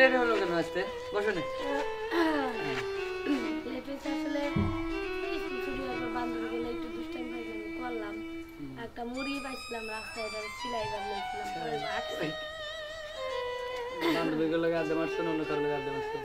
Late হলো কেন আসতে? বসো না। আসলে করলাম। একটা মুড়ি পাইছিলাম রাস্তায় এটা সিলাই বানিয়েছিলাম মারছো অন্য কারণে আড্ডা মারছো?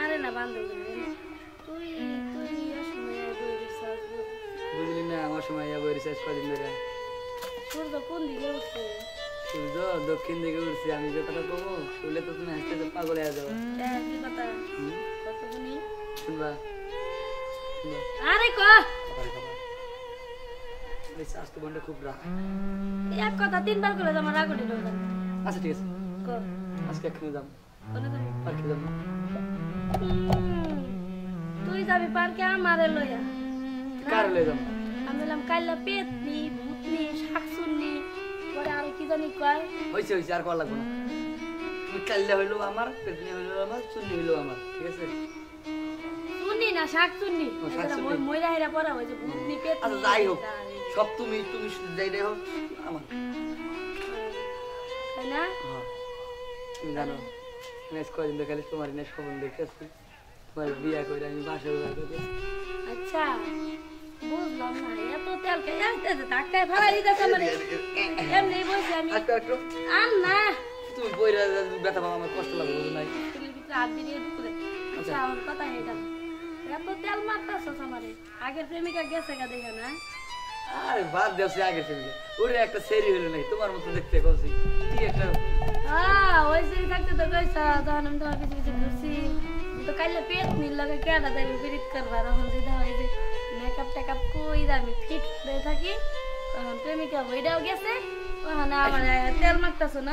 আরে না বান্ধবী তুই তুই এই সময় বই রিসার্চ বুঝলি না আমার সময় যাব রিসার্চ কদিন ধরে? সূর্য কোন দিকে উঠছে? দক্ষিণ দিকে উঠছে আমি যে কথা কবো শুনলে তো তুমি হাসতে তো পাগল হয়ে যাব। শুনবা? শুনবা? আরে ক? রিসার্চ তো খুব রাগ। এক কথা তিনবার করে আমার রাগ উঠে আচ্ছা ঠিক আছে। আজকে এক্ষুনি যাম। পার্কে যাব। তুই যাবি পার্কে আমারে লইয়া। কার যাব? আমি বললাম কাইলা পেতনি ভূতনি শাকসুন্নি পরে আর কি জানি কয়? হয়েছে হয়েছে আর কল লাগবো না। তুমি কাল্লা হইল আমার পেতনি হইল আমার চুন্নি হইল আমার ঠিক আছে? শুনি না ও, শাকচুন্নি। ময়রা হেরা পড়া হয়েছে ভূতনি পেতনি আচ্ছা যাই হোক সব তুমি তুমি যাইটাই হোক আমার। তাই না? হ্যাঁ তুমি জানো নেক্সট কদিন তো খালি তোমার নেক্সট খবর দেখতেছি তোমার বিয়া করে আমি বাসা করে আচ্ছা বুঝলাম না এত তেল খেয়ে ধাক্কায় ফালাই দিতেছে মানে একটু একটু। আর না তুমি বইরা ব্যথা পাবো আমার কষ্ট লাগবে বুঝো নাই চুলের ভিতরে হাত দিয়ে ঢুকে আচ্ছা। আমার কথা এটা। এত তেল মারতেছ আমারে। আগের প্রেমিকা গেছে গা দেখে না? আরে বাদ দেও সে আগে সে ওরে একটা সেরি হইল নাই তোমার মতো দেখতে কইছি। কি একটা হ্যাঁ ওই সেই থাকতে তো কইছ তখন আমি তোমার কিছু কিছু ঘুরছি। তো কাইলে পেট নীল লাগে কেডা দেয়? বিরিত করবা। তখন যদি যে মেকআপ টেকআপ কইরা আমি ফিট হয়ে থাকি। তখন প্রেমিকা বইটাও গেছে তখন আমার তেল মারতেছ না?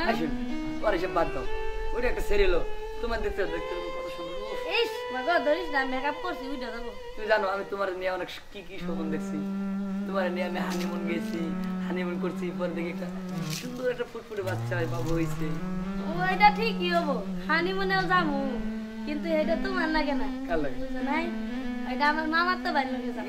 পরে সে বাদ দাও। ওরে একটা সেরি তোমার দেখতে দেখতে কত সুন্দর। ইস মাগো ধরিস না মেকআপ করছি উইটা দেবো। তুমি জানো আমি তোমার নিয়ে অনেক কি কি স্বপ্ন দেখছি। তোমার নিয়ে আমি হানিমুন গেছি হানিমুন করছি পরে দেখি একটা সুন্দর একটা ফুটফুটে বাচ্চা বাবু হয়েছে। ওইটা ঠিকই হব। হানিমুনেও যাব কিন্তু এটা তোমার লাগে না। কার লাগে? বুঝো নাই? এটা আমার মামার তো বাড়ি লাগে যাব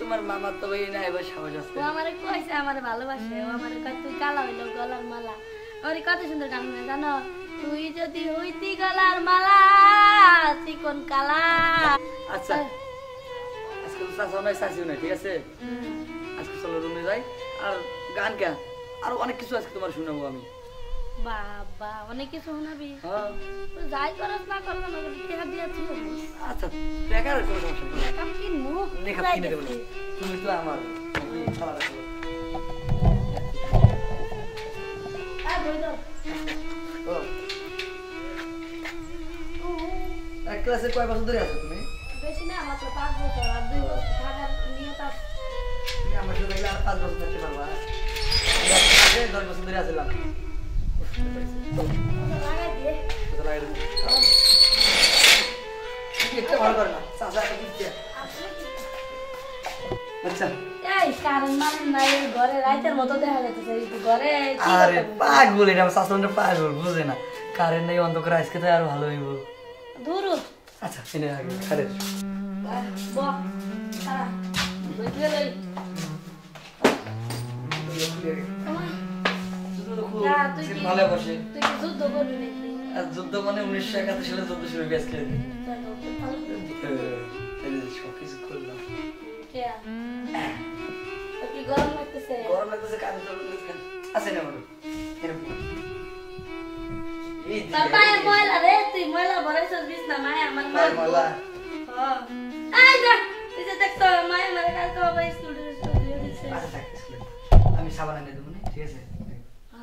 তোমার মামা তো ভাই না এবার সাহস আছে। ও আমারে কইছে আমারে ভালোবাসে। ও আমারে কয় তুই কালা হইল গলার মালা। আমার কত সুন্দর গান জানো? তুই যদি হইতি গলার মালা চিকন কালা। আচ্ছা। আজকে তো চাষাও নাই চাষিও নাই ঠিক আছে? হুম, আজকে চলো রুমে যাই। আর গান কেন আর অনেক কিছু আজকে তোমার শুনাবো আমি। বাবা অনেক কিছু শোনাবি। হ্যাঁ। যাই করস না করস না টেকা দিয়ে তুই আচ্ছা দেখার কোনো সমস্যা নেই। কাম কিনবো মেকআপ কিনে দেবো। তুমি তো আমার এক ক্লাসে কয় বছর ধরে আছো তুমি? বেশি না মাত্র পাঁচ বছর আর দুই বছর। থাকার নিয়ত আছে আমার সাথে আর পাঁচ বছর থাকতে পারবা। দশ বছর ধরে আসলাম আচ্ছা। আরে পাগল এটা আমার পাগল বুঝে না। কারেন্ট নেই অন্ধকার আজকে তো আরও ভালো হইব। দূর আচ্ছা এনে আগে কারেন্ট। তুই কি- তুই যুদ্ধ করবি নাকি? আর যুদ্ধ মানে উনিশশো একাত্তর সালে যুদ্ধ শুরু গ্যাস সবকিছু করলাম কে? তোর কি গরম লাগতেছে? গরম লাগতেছে কাজ আছে না আমার এরকম। এই ময়লা রে তুই ময়লা ভরাইছিস বিছনা মায় আমার মা মালা হ্যাঁ। এই দেখ তুই যে দেখতো মায়ের মারে কালকে বাবা স্কুল ড্রেস দিয়ে দিছে আচ্ছা থাক স্কুলে। আমি সাবান এনে দেবো ঠিক আছে?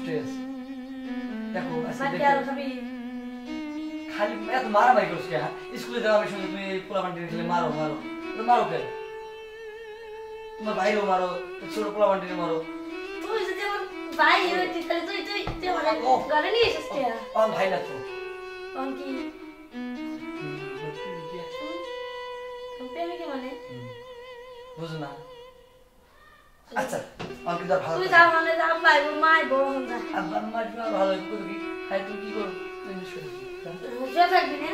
আমি অনেক কষ্টে আছি দেখো আজকে মাটি দেখো আরো খাবি খালি এত মারামারি করছো কে হ্যাঁ? স্কুলে যাওয়া আমি শুনি তুমি পোলা বান্টি খেলে মারো মারো তো মারো কে তোমার ভাইও মারো ছোট পোলা বান্টি মারো তুই যদি আমার ভাই হইতি তাহলে তুই তুই তুই আমার ও। ঘরে নিয়ে এসেছিস কে আমার ভাই লাগতো তখন কি তোর প্রেমিকা মানে বুঝো না আচ্ছা ভালো তুই যা মানে যা আব্বা ভালো লাগে করো কি হাই তুমি কি করো তুমি শুয়ে শুয়ে থাকবি না?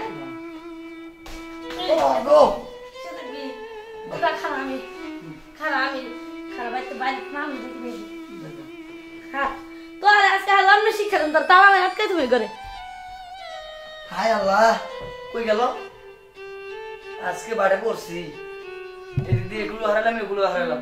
ও গো! শুয়ে থাকবি। ওটা খারাপ আমি খারাপ খারাপ বাইতে হ্যাঁ তো আর আজকে অন্য শিক্ষা দেন তোর তাও আমি আটকে তুমি করে হাই আল্লাহ কই গেল? আজকে বাড়ে পড়ছি এদিক দিয়ে এগুলো হারালাম এগুলো হারালাম।